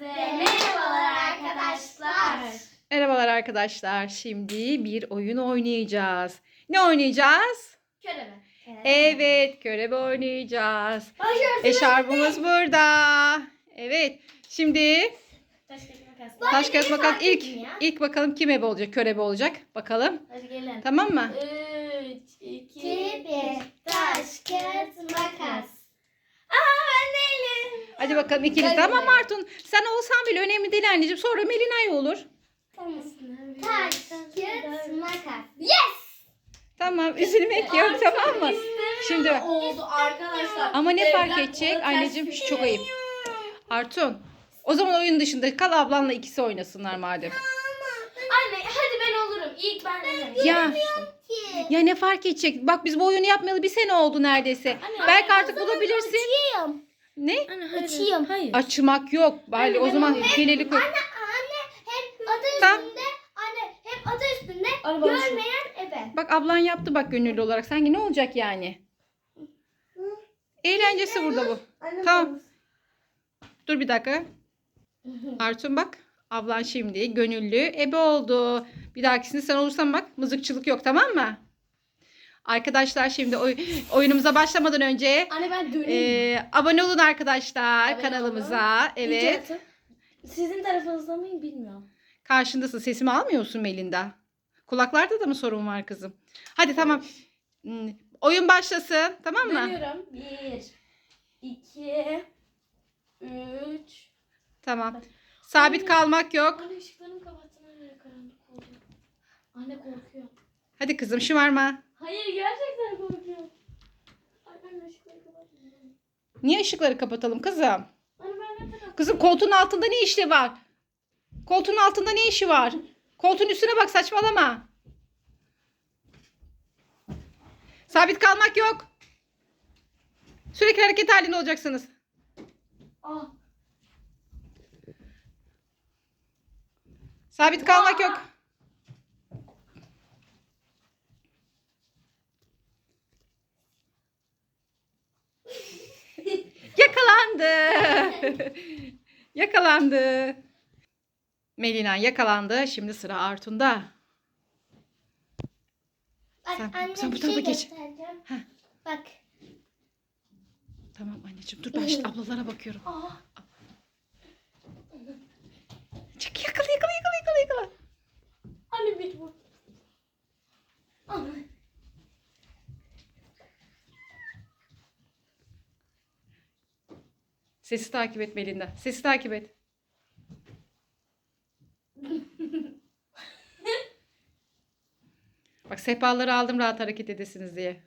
Hepinize merhabalar arkadaşlar. Merhabalar arkadaşlar. Şimdi bir oyun oynayacağız. Ne oynayacağız? Körebe. Evet, körebe oynayacağız. Başlıyoruz. Eşarbımız burada. Evet. Şimdi Taş kağıt makas. taş kağıt makas ilk ilk bakalım kim ebe olacak? Körebe olacak. Bakalım. Hadi gelin. Tamam mı? 3, 2, İki, bir. Taş, kağıt, makas. Aa ben değilim. Hadi bakalım ikiniz. De. Martun. Sen olsan bile önemli değil anneciğim. Sonra Melinay olur. Taş, kağıt, makas. Tamam. Üzülmek yok tamam mı? Şimdi oldu arkadaşlar. Ama ne fark edecek anneciğim? çok ayıp. Artun. O zaman oyun dışında kal ablanla ikisi oynasınlar madem. Anne hadi ben olurum. İlk ben de. Ya ya ne fark edecek? Bak biz bu oyunu yapmayalı bir sene oldu neredeyse. Anne, Belki anne, artık bulabilirsin. Açayım. Ne? Anne hayır. Açayım. Hayır. Açmak yok. Bari o zaman onu- gelelik yok. Anne hem adı Tamam. üstünde, anne hem adı üstünde Araba görmeyen ebe. Bak ablan yaptı bak gönüllü olarak. Sanki ne olacak yani? Eğlencesi burada bu. Tamam. Dur bir dakika. Artun bak. Ablan şimdi gönüllü ebe oldu. Bir dahakisinde sen olursan bak mızıkçılık yok tamam mı? Arkadaşlar şimdi oy- oyunumuza başlamadan önce Anne ben döneyim. e, abone olun arkadaşlar Abone kanalımıza. Evet. İyice atın. Sizin tarafınızda mıyım bilmiyorum. Karşındasın. Sesimi almıyor musun Melinda? Kulaklarda da mı sorun var kızım? Hadi tamam. Hmm, Oyun başlasın. Tamam mı? Dönüyorum. 1, 2, 3. Tamam. Sabit kalmak yok. Anne ışıklarını kapattın anne karanlık oldu. Anne korkuyor. Hadi kızım şımarma. Hayır gerçekten korkuyor. Ay anne ışıkları kapattın. Niye ışıkları kapatalım kızım? Ben? Kızım koltuğun altında ne işi var? Koltuğun altında ne işi var? Koltuğun üstüne bak saçmalama. Sabit kalmak yok. Sürekli hareket halinde olacaksınız. Ah. Sabit kalmak yok. Yakalandı. yakalandı. Melina yakalandı. Şimdi sıra Artun'da. Bak Sen- anne sen bu bir tarafa şey geç. göstereceğim. Heh. Bak. Tamam anneciğim dur ben şimdi ablalara bakıyorum. Ah. Çek yakala yakala yakala yakala yakala. Anne bir bu. Anne. Sesi takip et Melinda. Sesi takip et. Bak sehpaları aldım rahat hareket edesiniz diye.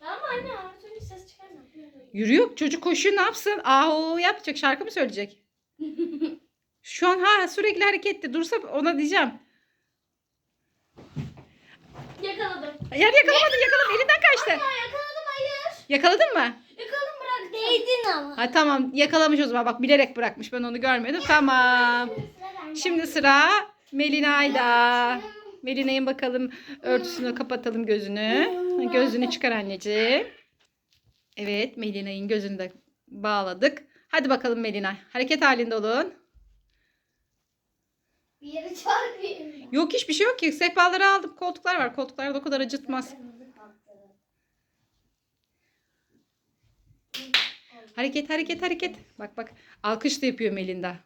Ama anne hiç ses çıkarmıyor. Yürüyor. Çocuk koşuyor ne yapsın? Ahu yapacak. Şarkı mı söyleyecek? Şu an ha sürekli hareketli. Dursa ona diyeceğim. Yakaladım. Yer yakalamadın yakalamadın. Elinden kaçtı. Ya yakaladım hayır. Yakaladın mı? Değdin ama. Ha tamam yakalamış o zaman. Bak bilerek bırakmış. Ben onu görmedim. Tamam. Şimdi sıra Melina'yda. Melina'nın bakalım örtüsünü kapatalım gözünü. Gözünü çıkar anneciğim. Evet Melina'nın gözünü de bağladık. Hadi bakalım Melina. Hareket halinde olun. Bir yere çarpıyor. Yok hiçbir şey yok ki. Sehpaları aldım. Koltuklar var. Koltuklar da o kadar acıtmaz. Hareket hareket hareket. Bak bak. Alkış da yapıyor Melinda.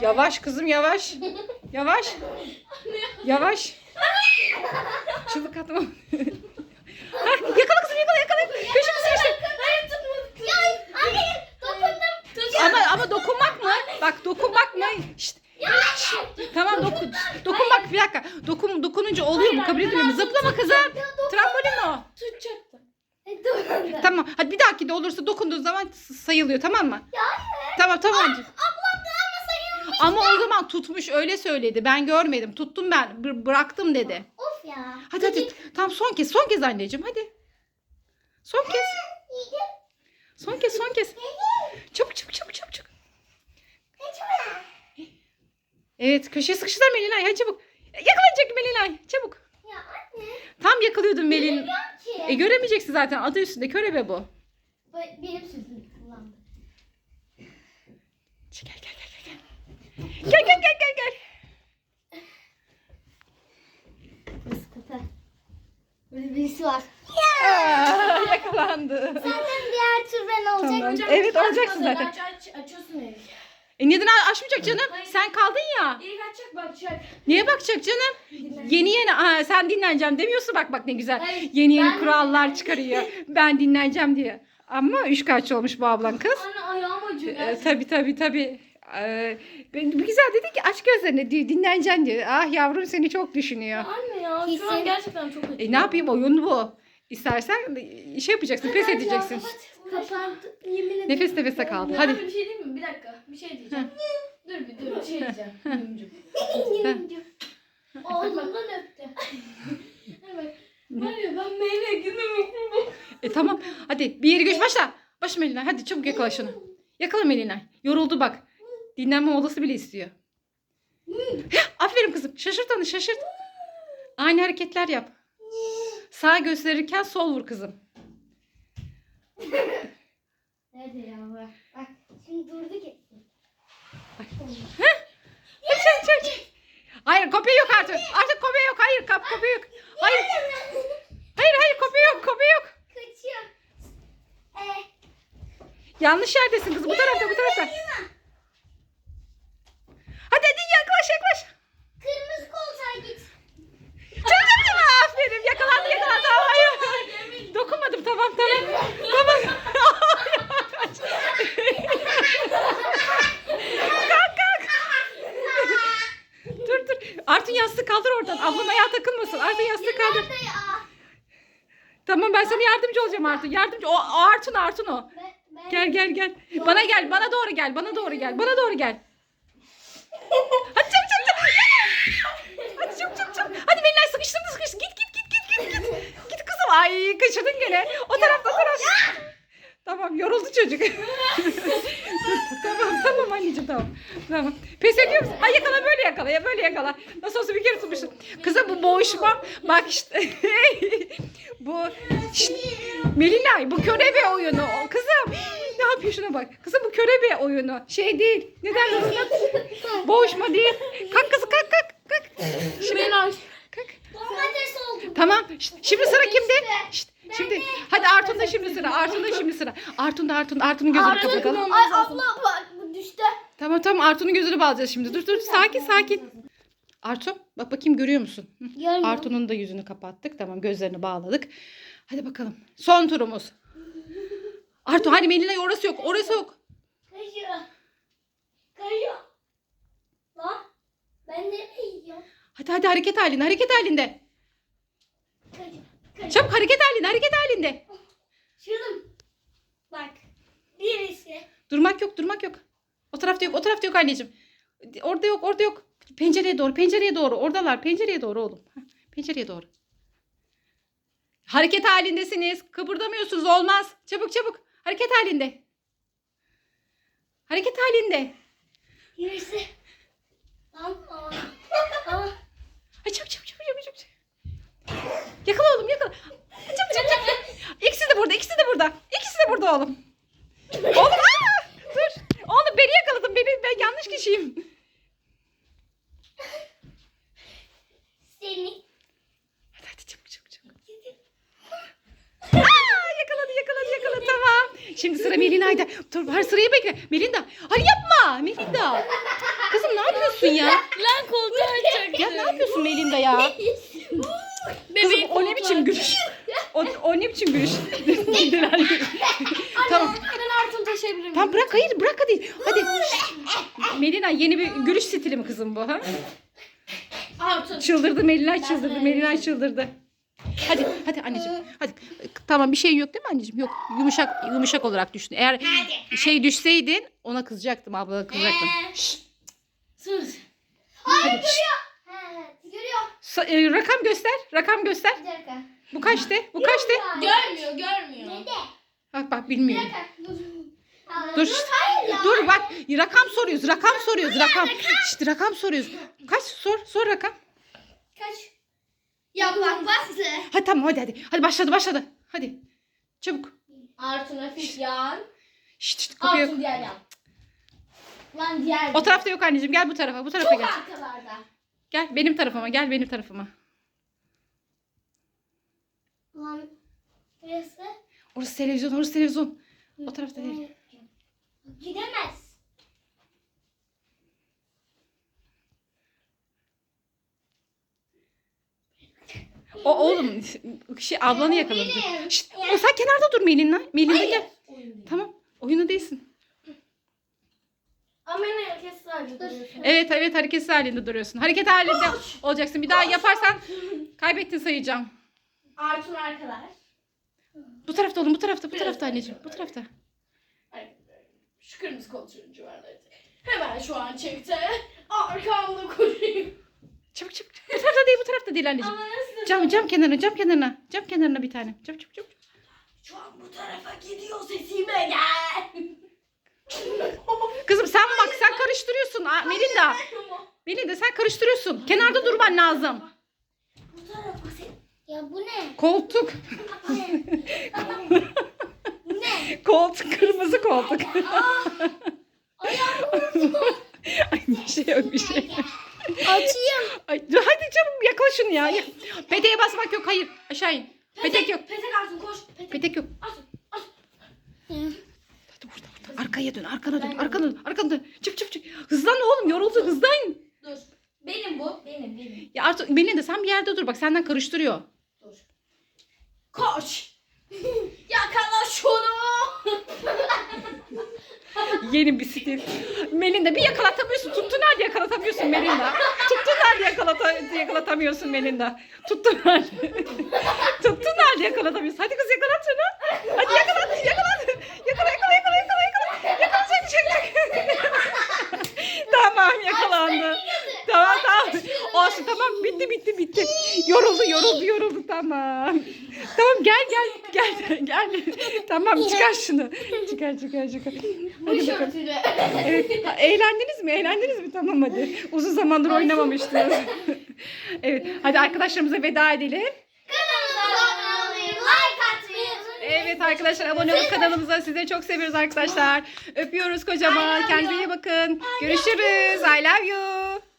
Yavaş kızım yavaş. Yavaş. Yavaş. Çığlık atma. ha, yakala kızım yakala yakala. Dokundum. Tut. Ama ama dokunmak mı? Bak dokunmak mı? Şşt. Tamam dokun. Dokunmak bir dakika. Dokun dokununca oluyor mu? Kabul ediliyor mu? Zıplama kızım. Trambolin o. Tutacaktım. E. Tamam. Hadi bir dahaki de olursa dokunduğun zaman sayılıyor tamam mı? Ya hayır. Tamam tamam. Ablam da ama sayılmış. Ama o zaman tutmuş öyle söyledi. Ben görmedim. Tuttum ben. bı- bıraktım dedi. Of ya. Hadi hadi. Tamam son kez. Son kez anneciğim hadi. Son kez. Son kez son kez. Çabuk çabuk çabuk çabuk. çabuk. Evet köşeye sıkıştılar Melinay. Hadi çabuk. Yakalanacak Melinay. Çabuk. Ya anne. Tam yakalıyordun Melin. E göremeyeceksin zaten adı üstünde körebe bu. Benim sözüm kullandı. Gel gel gel gel. Gel gel gel gel gel. Sıkıntı. Böyle birisi var. Aa, yakalandı. Zaten diğer tur ben olacak. Tamam. Evet olacaksın zaten. Aç, aç, açıyorsun evi. E neden açmayacak canım? Sen kaldın ya. İlk açacak bakacak. Niye bakacak canım? Yeni yeni aa, sen dinleneceğim demiyorsun bak bak ne güzel. Hayır, Yeni yeni ben kurallar çıkarıyor. Ben dinleneceğim diye. Ama üç kaç olmuş bu ablan kız. Anne ayağım acıyor. Ee, tabii tabii tabii. Ee, ben- bir güzel dedi ki aç gözlerini di- dinleneceksin diye. Ah yavrum seni çok düşünüyor. Anne ya şu Kesin. an gerçekten çok acıyor. E ne yapayım oyun bu. İstersen şey yapacaksın pes edeceksin. Kapandı. Yemin ederim. Nefes nefese kaldı. Hadi. Hadi. Bir şey diyeyim mi? Bir dakika. Bir şey diyeceğim. dur bir dur bir şey diyeceğim. Yumcum. Oğlumdan öptü. Evet. Var ya ben meyve istiyorum. E tamam. Hadi bir yeri göç başla. Başım Melina. Hadi çabuk yakala şunu. Yakala Melina. Yoruldu bak. Dinlenme odası bile istiyor. Heh, Aferin kızım. Şaşırt onu şaşırt. Aynı hareketler yap. Sağ gösterirken sol vur kızım. Nerede ya bak. Şimdi durdu ki. Aç aç aç. Hayır kopya yok artık. Artık kopya yok. Hayır kap kopya yok. Hayır. Hayır hayır kopya yok. Kopya yok. Kaçıyor. Ee, Yanlış yerdesin kızım. Bu tarafta bu tarafta. Hadi hadi yaklaş yaklaş. kırmızı koltuğa git. Çok çok aferin. Yakalandı yakalandı. Tamam, hayır. Dokunmadım tamam tamam. Tamam. kalk kalk. dur dur. Artun yastığı kaldır oradan. Ablam ayağa takılmasın. Artun yastığı kaldır. Nerede ya? Tamam ben sana Artun. Yardımcı. O, o Artun Artun o. Ben, ben Gel gel gel. Bana gel. Bana doğru gel. Bana doğru gel. Bana doğru gel. Hadi çabuk çabuk çabuk. Hadi çabuk çabuk çabuk. Hadi Melinay sıkıştın sıkıştın. Git git git git git git. Git kızım. Ay kaçırdın gene. O tarafta o taraf. Tamam yoruldu çocuk. tamam tamam anneciğim tamam. Tamam. Pes ediyor musun? Ay yakala böyle yakala ya böyle yakala. Nasıl olsa bir kere tutmuşsun. Kızım bu boğuşma. Bak işte. bu. Şşt. Melinay bu körebe oyunu. O Kızım ne yapıyor şuna bak. Kızım bu körebe oyunu. Şey değil. Ne derler ona? Boğuşma değil. Kalk kızım kalk kalk. Kalk. Şurayı aç. Tamam. Şşt, şimdi sıra kimde? Şşt, şimdi hadi Artun'da şimdi sıra. Artun'da şimdi sıra. Artun'da Artun Artun'un gözünü kapatalım. Ay abla bak bu düştü. Tamam tamam Artun'un gözünü bağlayacağız şimdi. Dur dur sakin sakin. Artun bak bakayım görüyor musun? Artun'un da yüzünü kapattık. Tamam gözlerini bağladık. Hadi bakalım. Son turumuz. Artun hadi Melinay orası yok. Orası yok. Kayıyor. Kayıyor. Lan ben nereye yiyorum? Hadi hadi hareket halinde hareket halinde. Çabuk hareket halinde hareket halinde. Şunum. Bak. Birisi. Durmak yok durmak yok. O tarafta yok o tarafta yok anneciğim. Orada yok orada yok. Pencereye doğru pencereye doğru. Oradalar pencereye doğru oğlum. Pencereye doğru. Hareket halindesiniz. Kıpırdamıyorsunuz olmaz. Çabuk çabuk. Hareket halinde. Hareket halinde. Birisi. Lan. Aa. Aa. Ay çabuk çabuk çabuk çabuk çabuk. Yakala oğlum yakala. Ay, Çabuk çabuk çabuk. İkisi de burada ikisi de burada. İkisi de burada oğlum. Oğlum aa! dur. Oğlum beni yakaladın. Beni, ben yanlış kişiyim. Seni. Hadi hadi çabuk çabuk çabuk. Aa, yakaladı yakaladı yakaladı tamam. Şimdi sıra Melina'yda. Dur var sırayı bekle. Melinda. Hadi yapma Melinda. Kızım ne yapıyorsun ya? Lan koltuğu açacaktı. Ya ne yapıyorsun Melinda ya? Kızım o ne biçim gülüş? O, o ne biçim gülüş? miyim? Tamam bırak hayır bırak hadi. Hadi. Melina yeni bir gülüş stili mi kızım bu ha? Artun. Çıldırdı Melina çıldırdı. Melina çıldırdı. Hadi hadi anneciğim. Hadi. Tamam bir şey yok değil mi anneciğim? Yok. Yumuşak yumuşak olarak düştün. Eğer şey düşseydin ona kızacaktım ablana kızacaktım. Şşt, Sus. hadi. şşt. Ha, görüyor. Sa- e, rakam göster. Rakam göster. Bir dakika. Bu kaçtı? Bu kaçtı? Görmüyor görmüyor. Nerede? Bak bak Bir bilmiyorum. dakika. Dur. Dur. Dur bak rakam soruyoruz. Rakam soruyoruz. Rakam. Şşt rakam soruyoruz. Kaç sor sor rakam. Kaç? Ya bak bastı. Hadi tamam hadi hadi. Hadi başladı başladı. Hadi. Çabuk. Artun hafif yan. Şşt, şşt kapıyı. Artun diğer yan. Lan diğer O tarafta yok anneciğim. Gel bu tarafa. Bu tarafa Çok gel. arkalarda. Gel benim tarafıma. Gel benim tarafıma. Lan burası. Orası televizyon. Orası televizyon. O tarafta değil. Gidemez. O oğlum şey ablanı yakaladı. Şşt, o sen kenarda dur Melina. Melina gel. Tamam. Oyunda değilsin. Ama ne herkes sadece duruyorsun. Evet evet hareketsiz halinde duruyorsun. Hareket halinde olacaksın. Bir daha yaparsan kaybettin sayacağım. Artun arkadaş. Bu tarafta olun bu tarafta bu tarafta anneciğim. Bu tarafta. Şu kırmızı koltuğun civarları. Hemen şu an çekti. Arkamda koşayım. Çabuk çabuk. Bu tarafta değil bu tarafta değil anneciğim. Ama nasıl? Cam cam kenarına cam kenarına. Cam kenarına bir tane. Çabuk çabuk çabuk. Şu an bu tarafa gidiyor sesime gel. Kızım sen bak sen karıştırıyorsun. Aa, Melinda. Melinda sen karıştırıyorsun. Kenarda durman lazım. bu tarafa sen. Ya bu ne? Koltuk. Bu ne? Koltuk kırmızı koltuk. Ay bir şey yok bir şey. Açayım. Ay, hadi çabuk yakala şunu ya. Ya- Peteğe basmak yok hayır. Aşağı in. Petek yok. Petek Artun koş. Petek. Petek yok. Artun. Artun. Hadi burada burada. Arkaya dön arkana dön arkana dön arkana dön. Çık çık çık. Hızlan oğlum yoruldu hızlan. Dur. Benim bu. Benim benim. Ya artık Melinda sen bir yerde dur bak senden karıştırıyor. Dur. Koş. Yakala şunu. Yeni bir stil. Melinda bir yakalatamıyorsun. Tuttun halde yakalatamıyorsun Melinda. Tuttun halde yakalata yakalatamıyorsun Melinda. Tuttun halde. Tuttun halde yakalatamıyorsun. Hadi kız yakalat şunu. Hadi yakalat yakalat. Yakala yakala yakala yakala yakala. Yakala çek çek çek. tamam yakalandı. Tamam tamam. Olsun tamam bitti bitti bitti. Yoruldu yoruldu yoruldu tamam. Tamam gel gel gel gel. Tamam çıkar şunu. Çıkar çıkar çıkar. Hadi bakalım. Evet. ha, Eğlendiniz mi? Eğlendiniz mi? Tamam hadi. Uzun zamandır oynamamıştınız. evet. Hadi arkadaşlarımıza veda edelim. Kanalımıza abone olmayı, like atmayı unutmayın. Evet arkadaşlar abone olun kanalımıza. Sizleri çok seviyoruz arkadaşlar. Öpüyoruz kocaman. Kendinize iyi bakın. Görüşürüz. I love you.